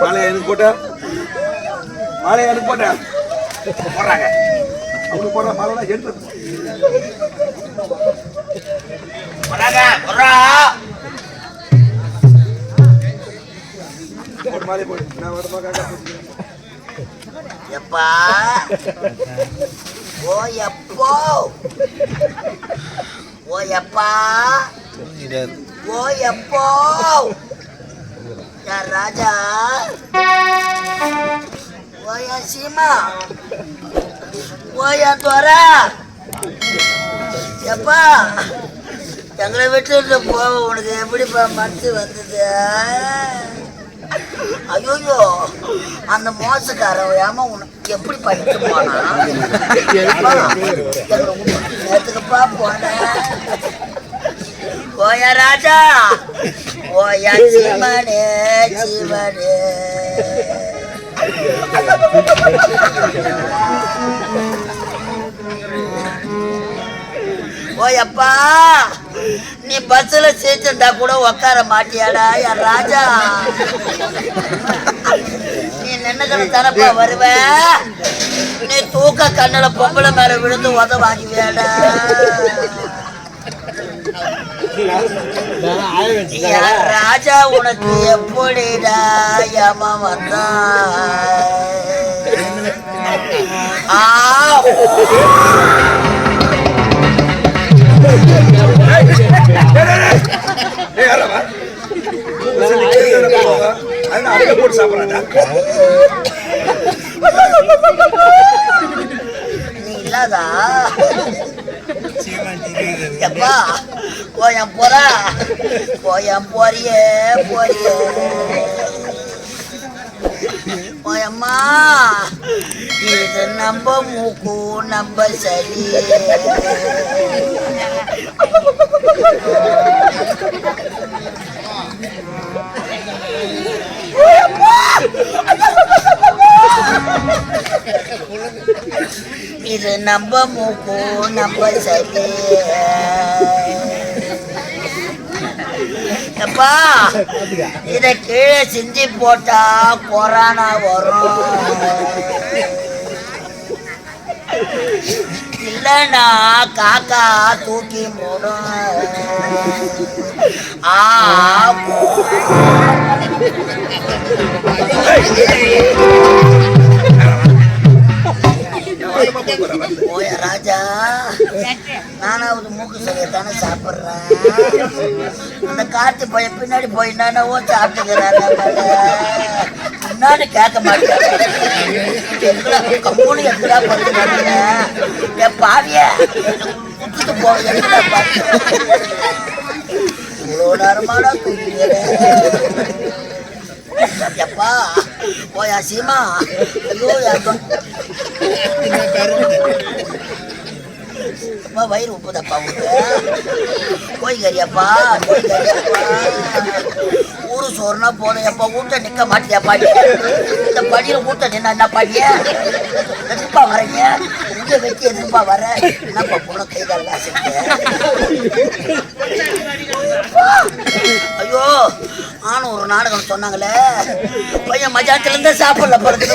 மாலை எனக்கு போட்ட. மாலை எனக்கு போட்ட. போடுறாங்க. அவனுக்கு போடுற மாலை எடுத்து போடாங்க, போடுறா. போட்டு மாலை போடு. நான் காக்கா எப்பா? ஓ எப்போ? ஓ எப்பா? ஓ எப்போ யார் ராஜா. ஓயா சீமா. ஓயா துவரா எப்பா எங்களை விட்டு போக உனக்கு எப்படிப்பா மனசு வந்தது? ஐயோ அந்த மோசக்காரன் ஏமா உனக்கு எப்படி பண்ணிட்டு போனா எப்பா, நேத்துக்குப்பா போனேன். ஓயா ராஜா. ஓயா சிவனே சிவனே. ஓயப்பா நீ பஸ்ல சேர்த்துட்டா கூட உக்கார மாட்டியாடா என் ராஜா. நீ நின்னுக்கிற தரப்பா வருவ. நீ தூக்க கண்ணில் பொம்பளை மேல விழுந்து உத வாங்குவியாடா ராஜா உனக்கு எப்படிடா ஏமா வந்தா போட்டு நீ இல்லாதா எப்பா போயன் போறா. போயன் போறியே போறியே. போயம்மா இது நம்ம மூக்கு நம்ம சரி இது நம்ம மூக்கு நம்ம சரி அப்பா இத கீழே சிந்தி போட்டா கொரோனா வரும். இல்லைன்னா காக்கா தூக்கி மூடும். ஆ ராஜா. நானாவது மூக்கு சாப்பிட்றேன். அந்த காட்டு போய் பின்னாடி போய் என்னவோ சாப்பிட்டுக்கிறாரு முன்னாடி கேட்க மாட்டேன். எங்கடா கம்பூனி எங்கடா பண்ணுறாங்க என் பாவிய விட்டுட்டு போக இவ்வளோ நேரமான தூக்கிறேன் எப்பா போயா சீமா? ஐயோ அப்பா வயிறு உப்புதப்பா உங்களுக்கு கோய் கறியாப்பா கோய் கறியாப்பா ஊரு சோறுனா போதும் எப்பா ஊட்ட நிக்க மாட்டியா பாட்டி இந்த படியில ஊட்ட நின்னா என்ன பாட்டிய எதுப்பா வரீங்க இங்க வச்சு எதுப்பா வர என்னப்பா போன கை கால்லாம் ஐயோ ஆனும் ஒரு நாடகம் சொன்னாங்களே. பையன் மஜாத்துல இருந்தே சாப்பிடல பிறகு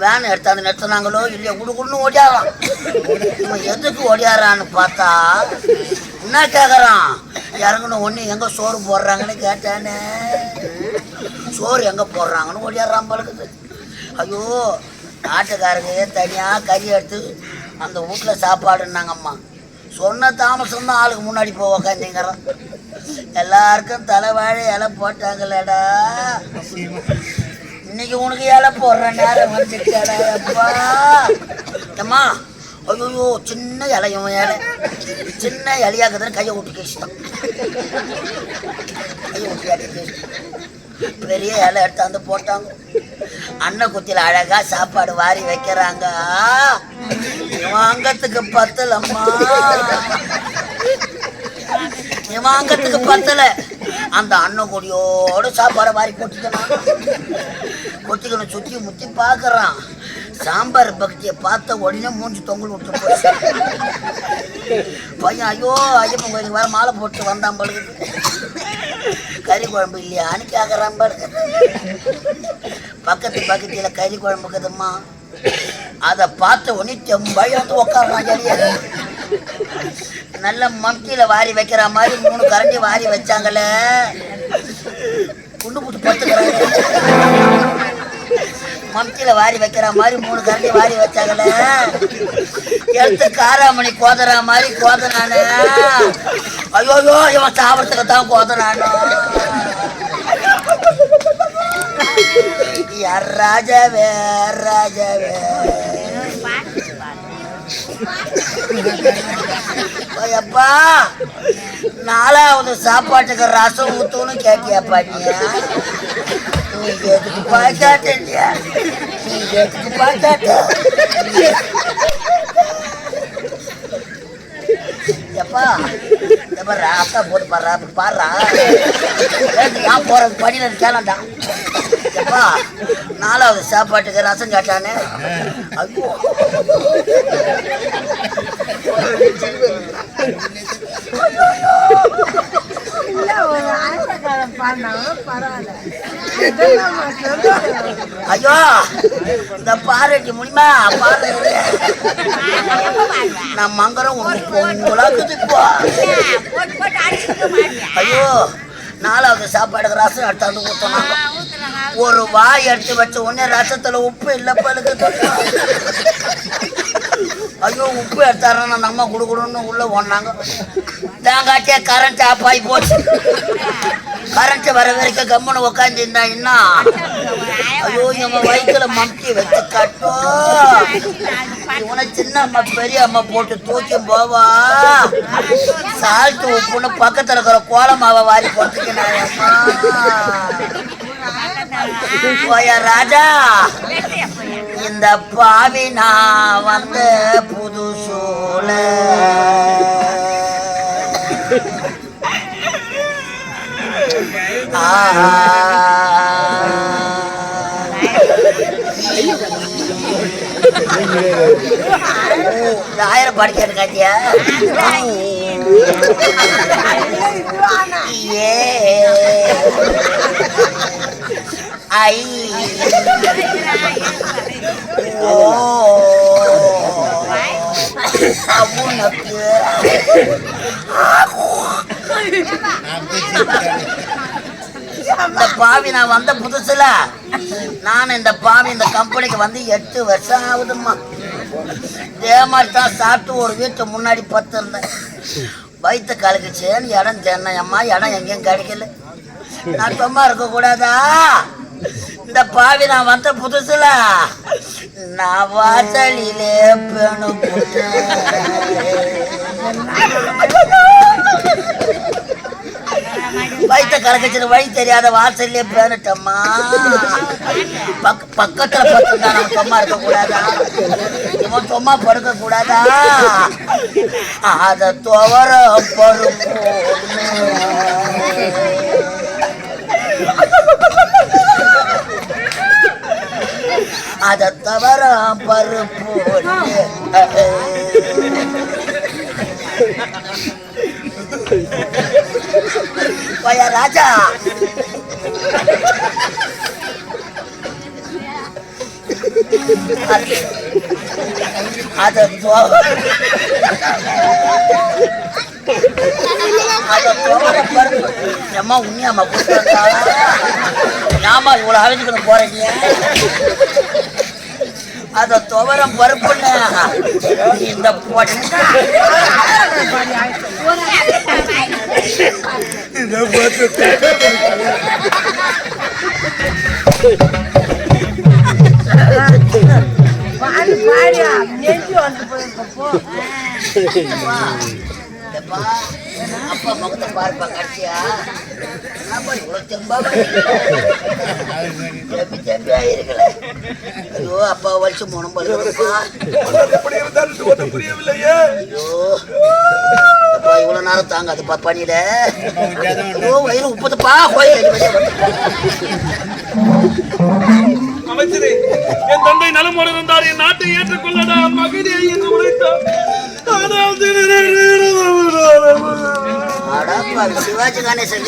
வேன் எடுத்தாந்து நிறுத்தினாங்களோ இல்லையா குடுக்குன்னு ஓடியாரான் இவன் எதுக்கு ஓடியாரான்னு பார்த்தா என்ன கேட்குறான் இறங்கணும் ஒன்று எங்கே சோறு போடுறாங்கன்னு கேட்டானே. சோறு எங்கே போடுறாங்கன்னு ஓடியாடுறான் பழுக்குது ஐயோ நாட்டுக்காரங்க தனியாக கறி எடுத்து அந்த வீட்டில் சாப்பாடுன்னாங்கம்மா. சொன்ன தாமசம் தான் ஆளுக்கு முன்னாடி போய் உக்காந்திங்கிறான். எல்லாருக்கும் தலைவாழை இலை போட்டாங்களேடா. இன்னைக்கு உனக்கு ஏழை போடுற நேரம் வந்துச்சாடா அம்மா ஐயோ சின்ன இலையும் ஏழை. சின்ன இலையாக்குதுன்னு கையை விட்டு கேசிட்டான் கையை விட்டு இலைய பெரிய இலை எடுத்தாந்து போட்டாங்க. அன்ன குத்தியில் அழகா சாப்பாடு வாரி வைக்கிறாங்க. வாங்கத்துக்கு பத்தலம்மா. வாங்கத்துக்கு பத்தல. அந்த அண்ணன் கொடியோட சாப்பாடை வாரி கொட்டிக்கணும் கொட்டிக்கணும் சுற்றி முத்தி பார்க்குறான். சாம்பார் பக்தியை பார்த்த உடனே மூஞ்சி தொங்கல் விட்டு போச்சு. பையன் ஐயோ ஐயப்பன் கோயிலுக்கு வர மாலை போட்டு வந்தான் பழுகுது கறி குழம்பு இல்லையான்னு கேட்குறான் பாருங்க பக்கத்து பக்கத்தில் கறி குழம்பு இருக்குதும்மா. அதை பார்த்த உடனே செம்பாய் வந்து உட்காரான் ஜலியா நல்ல மம்கியில வாரி வைக்கிற மாதிரி மூணு கரண்டி வாரி வச்சாங்கல்ல குண்டு புட்டு பத்துக்கிறாங்க மம்கியில வாரி வைக்கிற மாதிரி மூணு கரண்டி வாரி வச்சாங்களே. எடுத்து காராமணி கோதற மாதிரி கோதனானு ஐயோயோ ஐயோ, இவன் சாப்பிடறதுக்கு தான் கோதனானோ யார் ராஜாவே? ராஜாவே? எப்பா நாலாவது சாப்பாட்டுக்கு ரசம் ஊத்தணும்னு கேட்டியாப்பா நீ? நீ எதுக்கு பாக்காட்டியா நீ எதுக்கு பாக்காட்ட எப்பா எப்பா ராத்தா போட்டு பாடுறா அப்படி பாடுறா. ஏய், நான் போறது படியில கேளண்டா எப்பா நாலாவது சாப்பாட்டுக்கு ரசம் கேட்டானே ஐயோ. ஒரு ஐயோ இந்த பாறைக்கு முடியுமா பாறை நான் மங்கரம் ஒன்று ஐயோ நாலாவது சாப்பாடுக்கு ரசம் எடுத்தாந்து ஊற்றினாங்க ஒரு வாய் எடுத்து வச்ச உடனே ரசத்துல உப்பு இல்லை பழுகுது ஐயோ உப்பு எடுத்தாரா நம்ம குடுகுடுன்னு உள்ள ஓடினாங்க தேங்காய்ச்சே கரண்ட் ஆஃப் ஆகி போச்சு. கரண்ட் வர வரைக்கும் கம்முன்னு உட்காந்து இருந்தா என்ன? ஐயோ இவன் வயிற்றுல மம்கி வச்சு கட்டும் இவனை சின்ன அம்மா பெரிய அம்மா போட்டு தூக்கி போவா. சால்ட்டு உப்புன்னு பக்கத்தில் இருக்கிற கோலமாவை வாரி போட்டுக்கினாங்க அம்மா ராஜா. இந்த பாவி நான் வந்த புது சோழ. ஆயிரம் படிக்கிறது காட்டியா ஏ. ஐ ஓ உனக்கு இந்த பாவி நான் வந்த புதுசுல. நான் இந்த பாவி இந்த கம்பெனிக்கு வந்து எட்டு வருஷம் ஆகுதும்மா. இதே மாதிரி தான் சாப்பிட்டு ஒரு வீட்டு முன்னாடி பத்து இருந்தேன் வயிற்று கலக்குச்சேன்னு இடம் சென்னையம்மா இடம் எங்கேயும் கிடைக்கல. நான் சும்மா இருக்க கூடாதா இந்த பாவி நான் வந்த புதுசுல. நான் வாசலிலே பேணும் வயிற்ற கலக்கச்சிரு வழி தெரியாத வாசல்லே பேணட்டம்மா. பக்க பக்கத்துல பத்துதான் நம்ம சும்மா இருக்க கூடாதா இவன் சும்மா படுக்க கூடாதா அத துவர பருப்பு அத தவற பருப்பு பையா ராஜா. அத துவர அம்மா உண்மையாம்மா கொடுத்தாங்க ஏமா இவ்வளவு அழைச்சிக்கணும் போறீங்க? அத துவரம் பருப்புன்னு இந்த பாடி பாடி நெஞ்சு வந்து போயிருக்க அப்பா, எப்பா, பாருப்பா கடைசியா? இவ்வளவு இருக்கல ஐயோ அப்பா வருஷம் மூணு புரியவில்லையே ஐயோ அப்பா இவ்வளவு நேரம் தாங்காதுப்பா பனியில ஐயோ வயிறு உப்புதுப்பா போய் அமைச்சரே என் தந்தை நலமோடு இருந்தார் என் நாட்டை ஏற்றுக்கொள்ளடா மகனே என்று உழைத்தார் சிவாஜி கணேசன்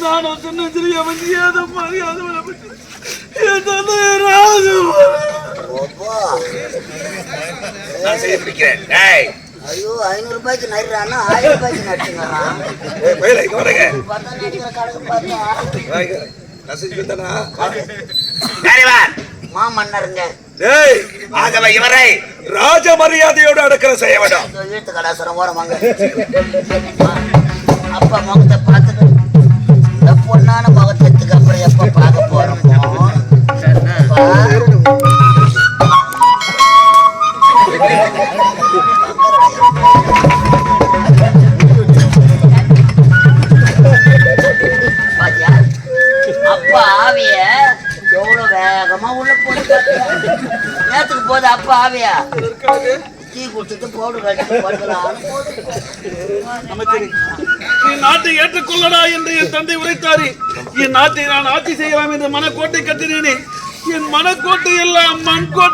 நானும் சின்ன சிறிய வந்து மரியாதை ஐயோ ஐநூறு ரூபாய்க்கு ஆயிரம் ரூபாய்க்கு பார்த்தா மாமன்னருங்க டேய் ஆகவே இவரை ராஜ மரியாதையோடு அடக்கல செய்ய வேண்டும். இந்த வீட்டு கடாசுரம் ஓரம் வாங்க. அப்பா முகத்தை பார்த்துட்டு இந்த பொண்ணான முகத்துக்கு அப்புறம் எப்ப பார்க்க போறோமோ? நேத்துக்கு போகுது அப்பா ஆவியா? டீ குடிச்சிட்டு பவுடர் கட்டி நீ நாட்டை ஏற்றுக்கொள்ளடா என்று என் தந்தை உரைத்தாரே. என் நாட்டை நான் ஆட்சி செய்யலாம் என்று மனக்கோட்டை கட்டினேனே. என் மனக்கோட்டை எல்லாம் மண் கோட்டை